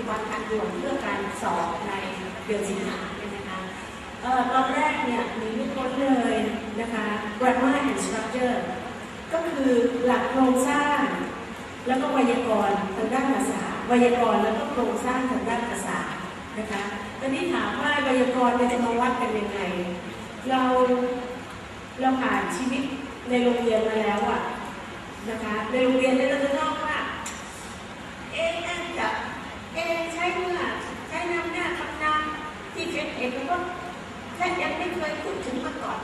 ฏิบัติการด่วนเพื่อการสอบในเดือนสิงหาเนี่ยนะคะตอนแรกเนี่ยมีไม่พ้นเลยนะคะ grammar and structure ก็คือหลักโครงสร้าง แล้วก็ไวยากรณ์ทางด้านภาษาไวยากรณ์แล้วก็โครงสร้างทางด้านภาษานะคะตอนนี้ถามว่าไวยากรณ์จะมาวัดกันยังไง เราเราผ่านชีวิตในโรงเรียนมาแล้วอะนะคะในโรงเรียนเนี่ยเราจะต้องว่า เอ๊ะนั่นจะเอ๊ะใช้เมื่อใช้นำหน้าคำนามที่เช็คเอกแล้วก็แค่ยังไม่เคยพูดถึงมาก่อน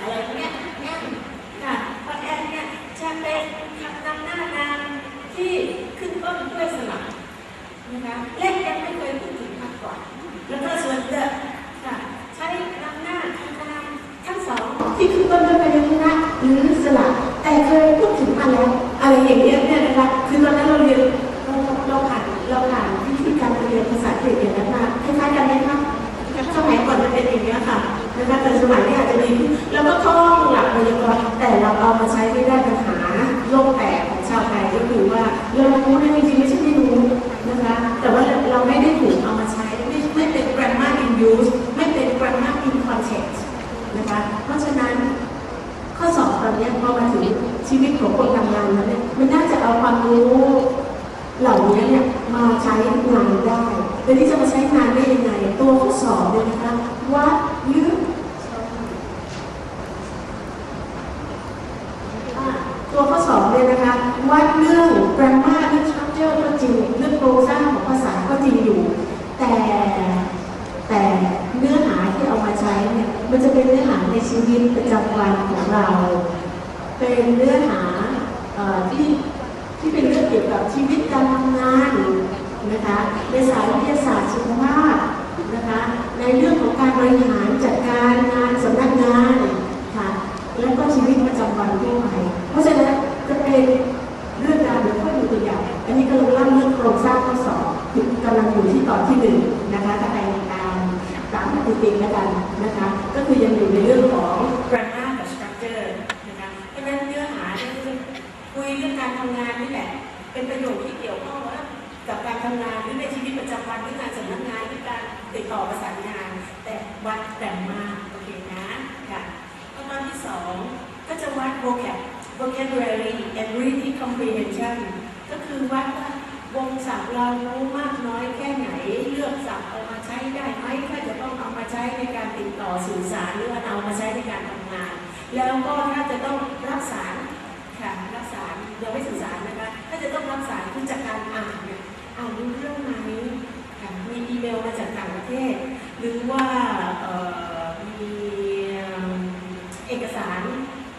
อะไรเงี้ยแอนค่ะพราะแอนเนี่ยจะเป็นคำนำหน้านามที่ขึ้นต้นด้วยสระนะคะเล็กยังไม่เคยพูดถึงมาก่อน แล้วก็ส่วนเดอะค่ะใช้นำหน้าคำนามทั้งสองที่ขึ้นต้นด้วยพยัญชนะหรือสระแต่เคยพูดถึงมาแล้ว อะไรอย่างเงี้ย แต่เราเอามาใช้ไม่ได้ปัญหาโลกแตกของชาวไทยก็คือว่าเรารู้นะจริงๆไม่ใช่ไม่รู้นะคะ แต่ว่าเราไม่ได้ถูกเอามาใช้ไม่ไม่เป็น grammar in use ไม่เป็น grammar in context นะคะเพราะฉะนั้นข้อสอบตอนนี้พอมาถึงชีวิตของคนทำงานแล้วเนี่ยมันน่าจะเอาความรู้เหล่านี้เนี่ยมาใช้งานได้แต่นี่จะมาใช้งานได้ยังไงตัวข้อสอบเนี่ยนะคะวัดยึดอ่าตัวข้อสอบเนี่ยนะคะวัดเรื่อง grammar เรื่อง structure ก็จริงเรื่องโครงสร้างของภาษาก็จริงอยู่ แต่แต่เนื้อหาที่เอามาใช้เนี่ยมันจะเป็นเนื้อหาใน ชีวิตประจำวันของเรา เป็นเนื้อหาอที่ที่เป็นเรื่องเกี่ยวกับชีวิตการทำงานนะคะในสายวิทยาศาสตร์สุขภาพนะคะในเรื่องของการบริหารจัดการงานสำนักงานค่ะแล้วก็ชีวิตประจำวันทั่วไปเพราะฉะนั้น วิตประจำวันหรืองานสำนักงานหรือการติดต่อประสานงาน แต่วัดแต่มาโอเคนะค่ะแล้วตอนที่สองก็จะวัด vocab vocabulary and reading comprehension ก็คือวัดว่าวงศัพท์เรารู้มากน้อยแค่ไหน เลือกศัพท์เอามาใช้ได้ไหมถ้าจะต้องเอามาใช้ในการติดต่อสื่อสารหรือว่าเอามาใช้ในการทำงาน แล้วก็ถ้าจะต้องรับสารค่ะรับสารยังไม่สื่อสารนะคะ ถ้าจะต้องรับสารคือจากการอ่านเนี่ยอ่านรู้เรื่องไหม มีอีเมลมาจากต่างประเทศ หรือว่ามีเอกสาร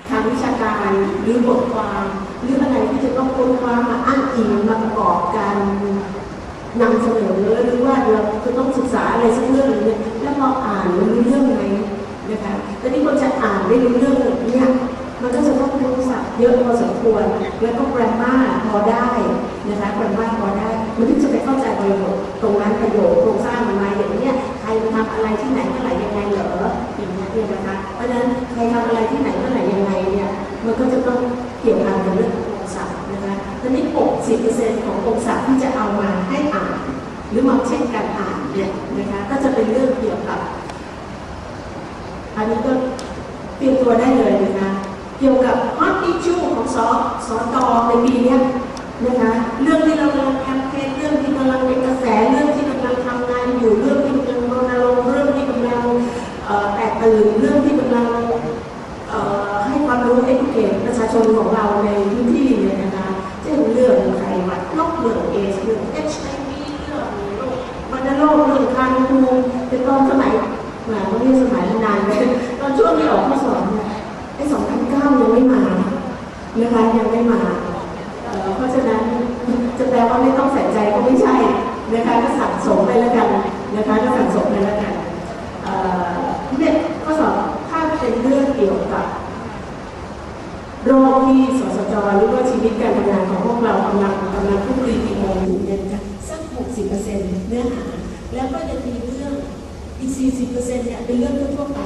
ทางวิชาการหรือบทความหรืออะไรที่จะต้องค้นคว้ามาอ้างอิงมาประกอบการนำเสนอหรือว่าเราจะต้องศึกษาอะไรสักเรื่องหนึงเนี่ยแล้วเราอ่านมันรู้เรื่องไหมนะคะแต่ที่คนจะอ่านได้รู้เรื่องเนี่ย มันก็จะต้องรู้ศัพท์เยอะพอสมควร แล้วก็ grammar พอได้นะคะ grammar พอได้ มันถึงจะไปเข้าใจบริบทตรงนั้นประโยคโครงสร้างมันมาอย่างเนี้ยใครมาทำอะไรที่ไหนเมื่อไหร่ยังไงเหรออย่างเงี้ยเนี่ยนะคะ เพราะฉะนั้นใครทำอะไรที่ไหนเมื่อไหร่ยังไงเนี่ยมันก็จะต้องเกี่ยวพันกับเรื่องของโครงสร้างนะคะทีนี้ 60%ของโครงสร้างที่จะเอามาให้อ่านหรือมาเช็คการอ่านเนี่ยนะคะก็จะเป็นเรื่องเกี่ยวกับ อันนี้ก็เตรียมตัวได้เลยนะคะ เกี่ยวกับ hot issue ของสสตในปีนี้นะคะเรื่องที่เรากำลังแคมเปญเรื่องที่กำลังเป็นกระแสเรื่องที่กำลังทำงานอยู่เรื่องที่กำลังรณรงค์เรื่องที่กำลังแตกตื่นเรื่องที่กำลังให้ความรู้ educate ประชาชนของเราในพื้นที่เนี่ยนะคะเช่นเรื่องไข้หวัดนกเรื่องเอสเรื่อง HIV เรื่องโรควัณโรคเรื่องการภูมิเป็นตอนสมัยแหมวันนี้สมัยนานเลยตอนช่วงที่ออกข้อสอบเนี่ย ไอ้สองพันเก้ายังไม่มานะคะยังไม่มาเอ่อเพราะฉะนั้นจะแปลว่าไม่ต้องใส่ใจก็ไม่ใช่นะคะก็สั่งสมไปแล้วกันนะคะก็สั่งสมไปแล้วกันเอ่อเนี่ยข้อสอบถ้าเป็นเรื่องเกี่ยวกับโรคที่สสจหรือว่าชีวิตการทำงานของพวกเรากำลังกำลังพูดคุยกี่โมงอยู่เนี่ยนะคะสัก 60%เนื้อหา แล้วก็ยังมีเรื่องอีก 40%เนี่ยเป็นเรื่องทั่วไป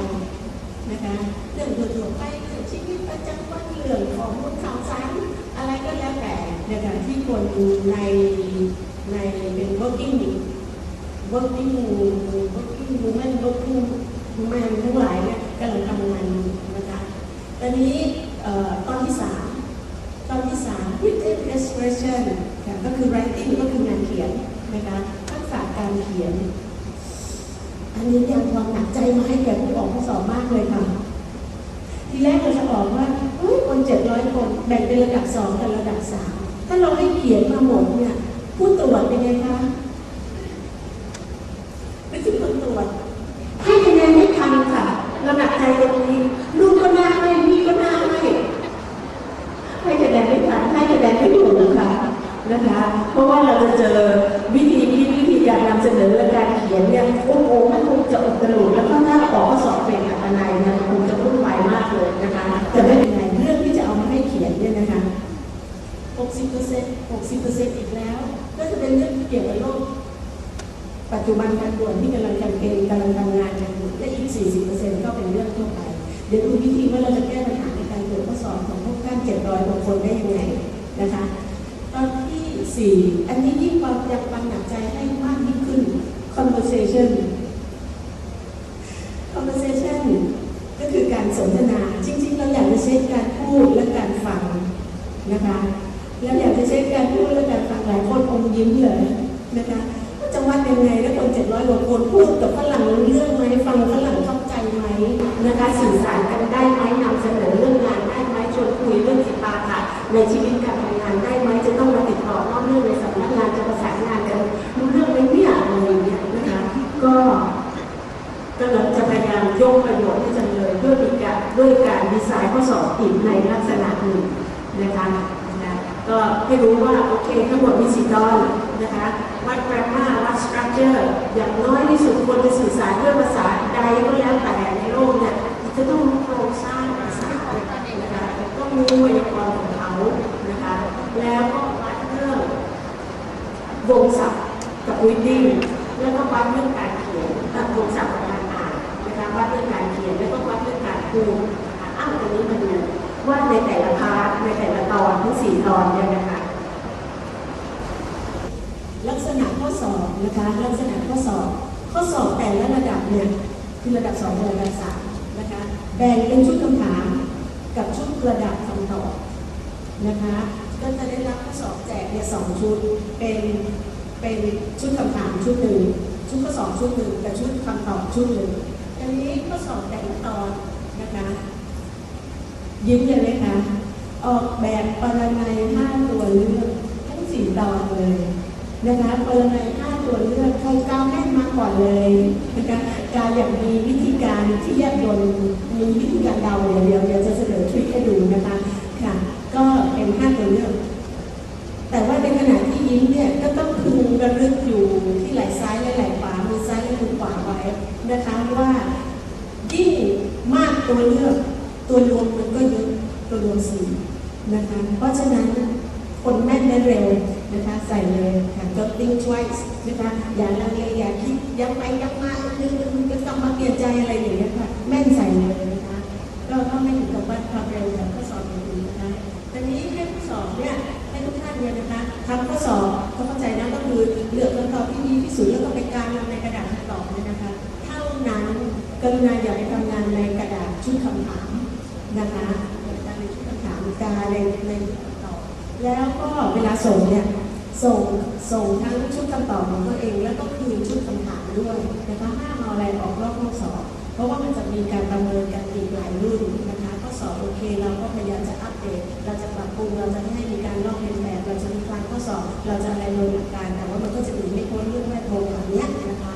นะคะเรื่อง ในในเป็น working working woman working man ทั้งหลายเนี่ยกำลังทำงานนะคะตอนนี้ตอนที่สามตอนที่สาม written expression ก็คือ writing ก็คืองานเขียนนะคะทักษะการเขียน อันนี้ยังความหนักใจมาให้แก่ผู้ออกข้อสอบมากเลยค่ะ ทีแรกเราจะบอกว่าเฮ้ยคนเจ็ดร้อยคนแบ่งเป็นระดับสองกับระดับสาม ถ้าเราให้เขียนมาหมดเนี่ยผู้ตรวจเป็นไงคะไม่ถึงคนตรวจให้คะแนนไม่ทันค่ะเราหนักใจตรงนี้ลูกก็น่าให้พี่ก็น่าให้ให้คะแนนไม่ทันให้คะแนนไม่ถูกค่ะนะคะ เพราะว่าเราจะเจอวิธีคิดวิธีการนำเสนอและการเขียนเนี่ยโอ้โหมันคงจะอุตลุดแล้วก็ถ้าออกข้อสอบเป็นอัตนายเนี่ยคงจะวุ่นวายมากเลยนะคะแต่ไม่เป็นไรเรื่องที่จะเอามาให้เขียนเนี่ยนะคะ 60เปอร์เซ็นต์60เปอร์เซ็นต์อีกแล้ว ก็จะเป็นเรื่องเกี่ยวกับโลกปัจจุบันการด่วนที่กำลังจำเป็นกำลังทำงานกันอยู่และอีก 40เปอร์เซ็นต์ก็เป็นเรื่องทั่วไป เดี๋ยวดูวิธีว่าเราจะแก้ปัญหาในการตรวจข้อสอบของพวกท่าน700กว่าคนได้ยังไงนะคะ ตอนที่ 4 อันนี้ยิ่งความยัง การดีไซน์ข้อสอบอีกในลักษณะหนึ่งนะคะนะก็ให้รู้ว่าโอเคทั้งหมดมีสี่ตอนนะคะวัด grammar วัด structure อย่างน้อยที่สุดควรจะสื่อสารด้วยภาษาใดก็แล้วแต่ในโลกเนี่ยจะต้องรู้โครงสร้างภาษานะคะต้องรู้ไวยากรณ์ของเขานะคะแล้วก็วัดเรื่องวงศัพท์กับ reading แล้วก็วัดเรื่องการเขียนกับวงศัพท์กับการอ่านนะคะวัดเรื่องการเขียนแล้วก็วัดเรื่องการพูด อ้าวตรงนี้มาดูว่าในแต่ละพาร์ทในแต่ละตอนทั้งสี่ตอนเนี่ยนะคะ ลักษณะข้อสอบนะคะลักษณะข้อสอบ ข้อสอบแต่ละระดับเนี่ยคือระดับสองระดับสามนะคะแบ่งเป็นชุดคำถามกับชุดระดับคำตอบนะคะก็จะได้รับข้อสอบแจกเนี่ยสองชุดเป็นเป็นชุดคำถามชุดหนึ่งชุดข้อสอบชุดหนึ่งกับชุดคำตอบชุดหนึ่งอันนี้ข้อสอบแต่ละตอนนะคะ ยิ้มเลยไหมคะ ออกแบบปรนัยห้าตัวเลือกทั้งสี่ตอนเลยนะคะปรนัยห้าตัวเลือกใครก้าวแม่มาก่อนเลยนะคะการอย่างมีวิธีการที่แยบยลมีวิธีการเดาเดี๋ยเดียวจะเสนอทริคให้ดูนะคะค่ะ ก็เป็นห้าตัวเลือก แต่ว่าในขณะที่ยิ้มเนี่ยก็ต้องพึงระลึกอยู่ที่ไหล่ซ้ายและไหล่ขวามือซ้ายและมือขวาไว้นะคะว่ายิ่งมากตัวเลือก ตัวรวมมันก็เยอะตัวรวมสี่นะคะ เพราะฉะนั้น คนแม่นและเร็วนะคะใส่เลยค่ะ jotting twice นะคะอย่าลังเลอย่าคิดย้ำไปย้ำมานึกนึกนึกก็ต้องมาเปลี่ยนใจอะไรอย่างเงี้ยค่ะแม่นใส่เลยนะคะก็ก็ไม่ถึงกับวัดความเร็วแบบข้อสอบอื่นๆนะคะตอนนี้ให้ข้อสอบเนี่ยให้ทุกท่านเนี่ยนะคะทำข้อสอบก็เข้าใจนะก็คือเลือกคำตอบที่ดีที่สุดแล้วก็ไปกางลงในกระดาษคำตอบเนี่ยนะคะ เท่านั้นกรุณาอย่าไปทำงานในกระดาษชุดคำถามนะคะการในชุดคำถามการในใน แล้วก็เวลาส่งเนี่ยส่งส่งทั้งชุดคำตอบของตัวเอง แล้วก็คืนชุดคำถามด้วยนะคะห้ามเอาอะไรออกนอกห้องสอบ เพราะว่ามันจะมีการประเมินกันอีกหลายรุ่นนะคะข้อสอบโอเคเราก็พยายามจะอัปเดต เราจะปรับปรุงเราจะไม่ให้มีการลอกเลียนแบบเราจะมีการข้อสอบ เราจะอะไรโดยหลักการแต่ว่ามันก็จะหนีไม่พ้นเรื่องแวดวงแบบนี้นะคะ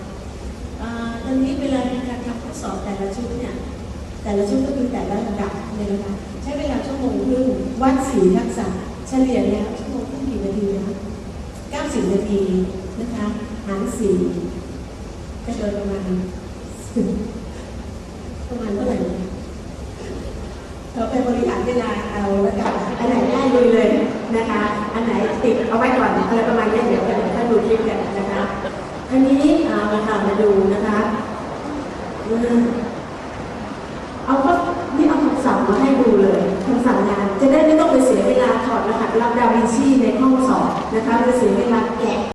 ตอนนี้เวลาในการทำข้อสอบแต่ละชุดเนี่ยแต่ละชุดก็คือแต่ละระดับเลยนะคะใช้เวลาชั่วโมงครึ่งวัดสีทักษะ เฉลี่ยแล้วชั่วโมงครึ่งกี่นาทีนะคะ90 นาทีนะคะหารสี่ก็โดยประมาณประมาณเท่าไหร่เราไปบริหารเวลาเอาแล้วกันอันไหนได้ลุยเลยนะคะ อันไหนติดเอาไว้ก่อนอะไรประมาณนี้เดี๋ยวเดี๋ยวท่านดูคลิปกันนะคะอันนี้เอาละค่ะมาดูนะคะเอาก็นี่เอาคำสั่งมาให้ดู รับดาวินชีในห้องสอบนะคะหรือเสียเวลาแกะ